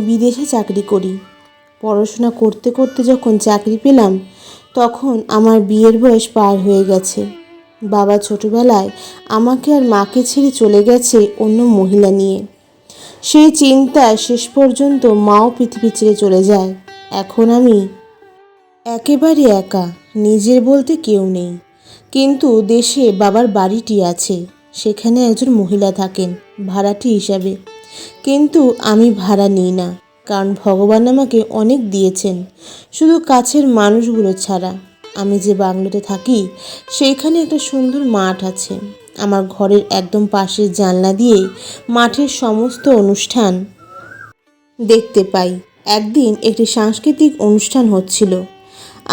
বিদেশে চাকরি করি। পড়াশোনা করতে করতে যখন চাকরি পেলাম, তখন আমার বিয়ের বয়স পার হয়ে গেছে। বাবা ছোটবেলায় আমাকে আর মাকে ছেড়ে চলে গেছে অন্য মহিলা নিয়ে। সেই চিন্তায় শেষ পর্যন্ত মাও পৃথিবী ছেড়ে চলে যায়। এখন আমি একেবারে একা, নিজের বলতে কেউ নেই। কিন্তু দেশে বাবার বাড়িটি আছে, সেখানে একজন মহিলা থাকেন, ভাড়াটি হিসাবে। কিন্তু আমি ভাড়া নিই না, কারণ ভগবান আমাকে অনেক দিয়েছেন। শুধু কাছের মানুষগুলো ছাড়া। আমি যে বাংলোতে থাকি, সেইখানে একটা সুন্দর মাঠ আছে। আমার ঘরের একদম পাশের জানলা দিয়ে মাঠের সমস্ত অনুষ্ঠান দেখতে পাই। একদিন একটি সাংস্কৃতিক অনুষ্ঠান হচ্ছিল।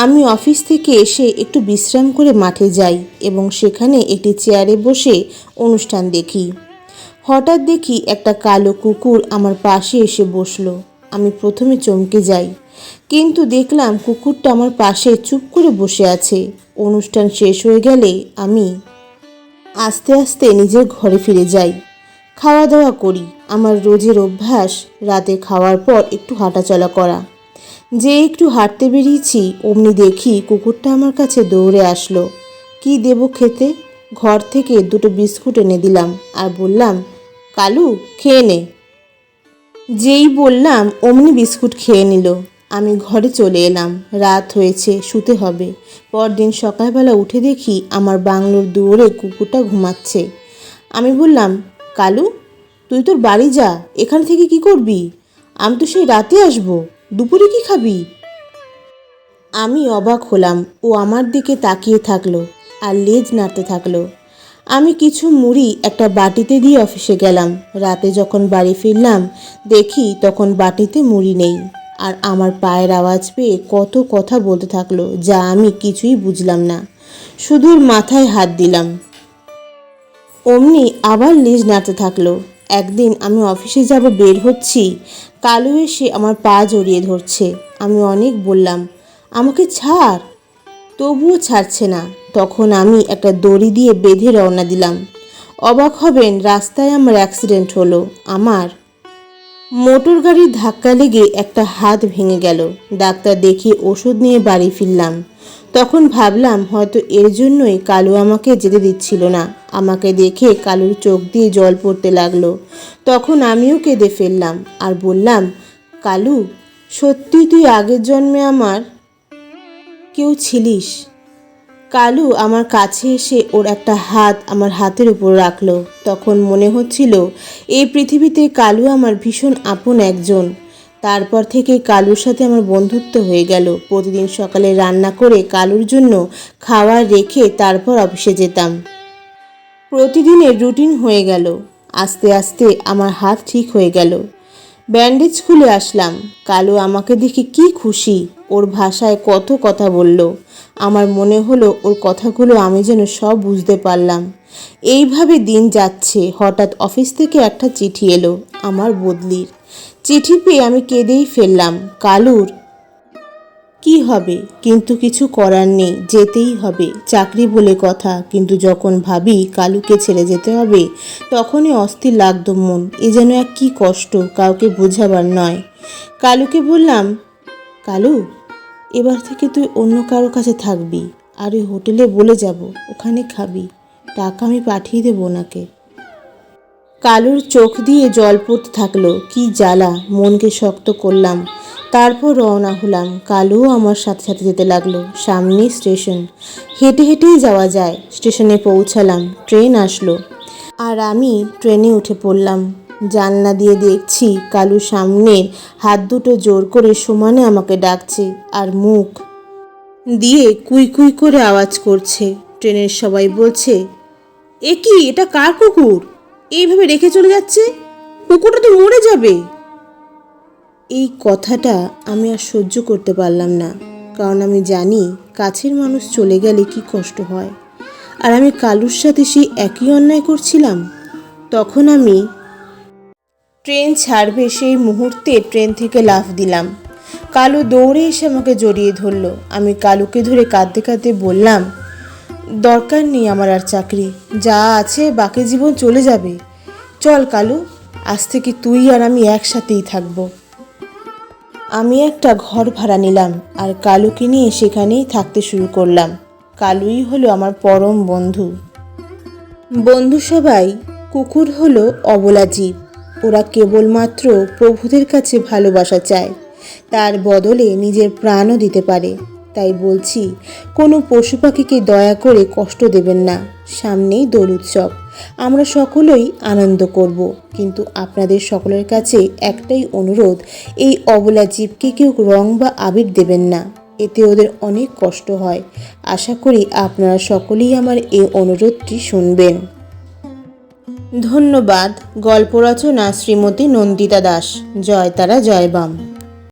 আমি অফিস থেকে এসে একটু বিশ্রাম করে মাঠে যাই এবং সেখানে একটি চেয়ারে বসে অনুষ্ঠান দেখি। হঠাৎ দেখি একটা কালো কুকুর আমার পাশে এসে বসল। আমি প্রথমে চমকে যাই, কিন্তু দেখলাম কুকুরটা আমার পাশে চুপ করে বসে আছে। অনুষ্ঠান শেষ হয়ে গেলে আমি আস্তে আস্তে নিজের ঘরে ফিরে যাই। খাওয়া দাওয়া করি। আমার রোজের অভ্যাস, রাতে খাওয়ার পর একটু হাঁটাচলা করা। যে একটু হাঁটতে বেরিয়েছি, অমনি দেখি কুকুরটা আমার কাছে দৌড়ে আসলো। কি দেবো খেতে? ঘর থেকে দুটো বিস্কুট এনে দিলাম আর বললাম কালু, খেয়ে নে। যেই বললাম, অমনি বিস্কুট খেয়ে নিল। আমি ঘরে চলে এলাম। রাত হয়েছে, শুতে হবে। পরদিন সকালবেলা উঠে দেখি আমার বাংলোর দুয়ারে কুকুরটা ঘুমাচ্ছে। আমি বললাম, কালু, তুই তোর বাড়ি যা, এখান থেকে কি করবি? আমি তো সেই রাতে আসব। দুপুরে কি খাবি? আমি অবাক হলাম। ও আমার দিকে তাকিয়ে থাকল আর লেজ নাড়তে থাকল। আমি কিছু মুড়ি একটা বাটিতে দিয়ে অফিসে গেলাম। রাতে যখন বাড়ি ফিরলাম, দেখি তখন বাটিতে মুড়ি নেই। আর আমার পায়ের আওয়াজ পেয়ে কত কথা বলতে থাকল যা আমি কিছুই বুঝলাম না। শুধুর মাথায় হাত দিলাম। অমনি আবার লেজ নাড়তে থাকল। একদিন আমি অফিসে যাব বের হচ্ছি, কালু এসে আমার পা জড়িয়ে ধরছে। আমি অনেক বললাম, আমাকে ছাড়। তবুও ছাড়ছে না। তখন আমি একটা দড়ি দিয়ে বেঁধে রওনা দিলাম। অবাক হবেন, রাস্তায় আমার অ্যাক্সিডেন্ট হলো। আমার মোটর গাড়ির ধাক্কা লেগে একটা হাত ভেঙে গেল। ডাক্তার দেখিয়ে ওষুধ নিয়ে বাড়ি ফিরলাম। তখন ভাবলাম, হয়তো এর জন্যই কালু আমাকে যেতে দিচ্ছিল না। আমাকে দেখে কালুর চোখ দিয়ে জল পড়তে লাগল। তখন আমিও কেঁদে ফেললাম আর বললাম, কালু সত্যি তুই আগের জন্মে আমার কেউ ছিলিস? কালু আমার কাছে এসে ওর একটা হাত আমার হাতের উপর রাখল। তখন মনে হচ্ছিল, এই পৃথিবীতে কালু আমার ভীষণ আপন একজন। তারপর থেকে কালুর সাথে আমার বন্ধুত্ব হয়ে গেল। প্রতিদিন সকালে রান্না করে কালুর জন্য খাওয়ার রেখে তারপর অফিসে যেতাম। প্রতিদিনের রুটিন হয়ে গেল। আস্তে আস্তে আমার হাত ঠিক হয়ে গেল। ব্যান্ডেজ খুলে আসলাম। কালু আমাকে দেখে কি খুশি। ওর ভাষায় কত কথা বলল। আমার মনে হলো ওর কথাগুলো আমি যেন সব বুঝতে পারলাম। এইভাবে দিন যাচ্ছে, হঠাৎ অফিস থেকে একটা চিঠি এলো, আমার বদলির। চিঠি পেয়ে আমি কেঁদেই ফেললাম, কালুর। কি হবে? কিন্তু কিছু করার নেই, যেতেই হবে, চাকরি বলে কথা, কিন্তু যখন ভাবি কালুকে ছেড়ে যেতে হবে, তখনই অস্থির লাগতো মন, এ যেন এক কী কষ্ট, কাউকে বোঝাবার নয়। কালুকে বললাম, কালু এবার থেকে তুই অন্য কারও কাছে থাকবি, আর ওই হোটেলে বলে যাব, ওখানে খাবি। টাকা আমি পাঠিয়ে দেবো ওনাকে। কালুর চোখ দিয়ে জল পড়তে থাকল, কি জ্বালা, মনকে শক্ত করলাম। তারপর রওনা হলাম। কালুও আমার সাথে সাথে যেতে লাগল, সামনে স্টেশন। হেঁটে হেঁটেই যাওয়া যায়। স্টেশনে পৌঁছালাম, ট্রেন আসলো। আর আমি ট্রেনে উঠে পড়লাম। জানলা দিয়ে দেখছি কালু সামনের হাত দুটো জোর করে সমানে আমাকে ডাকছে আর মুখ দিয়ে কুই কুই করে আওয়াজ করছে। ট্রেনের সবাই বলছে, এ কি, এটা কার কুকুর? এইভাবে রেখে চলে যাচ্ছে? কুকুরটা তো মরে যাবে। এই কথাটা আমি আর সহ্য করতে পারলাম না, কারণ আমি জানি কাছের মানুষ চলে গেলে কি কষ্ট হয়। আর আমি কালুর সাথে সেই একই অন্যায় করছিলাম? তখন আমি ট্রেন ছাড়বে সেই মুহূর্তে ট্রেন থেকে লাফ দিলাম। কালু দৌড়ে এসে আমাকে জড়িয়ে ধরলো। আমি কালুকে ধরে কাঁদতে কাঁদতে বললাম, দরকার নেই আমার আর চাকরি। যা আছে বাকি জীবন চলে যাবে। চল কালু, আজ থেকে তুই আর আমি একসাথেই থাকব। আমি একটা ঘর ভাড়া নিলাম আর কালুকে নিয়ে সেখানেই থাকতে শুরু করলাম। কালুই হলো আমার পরম বন্ধু। বন্ধু সবাই, কুকুর হলো অবলা জীব ওরা কেবলমাত্র প্রভুদের কাছে ভালোবাসা চায়। তার বদলে নিজের প্রাণও দিতে পারে। তাই বলছি, কোনো পশু পাখিকে দয়া করে কষ্ট দেবেন না। সামনেই দোল উৎসব। আমরা সকলেই আনন্দ করব। কিন্তু আপনাদের সকলের কাছে একটাই অনুরোধ, এই অবলা জীবকে কেউ রং বা আবির দেবেন না। এতে ওদের অনেক কষ্ট হয়। আশা করি আপনারা সকলেই আমার এই অনুরোধটি শুনবেন। ধন্যবাদ গল্প রচনা শ্রীমতী নন্দিতা দাস। জয় তারা জয় বাম।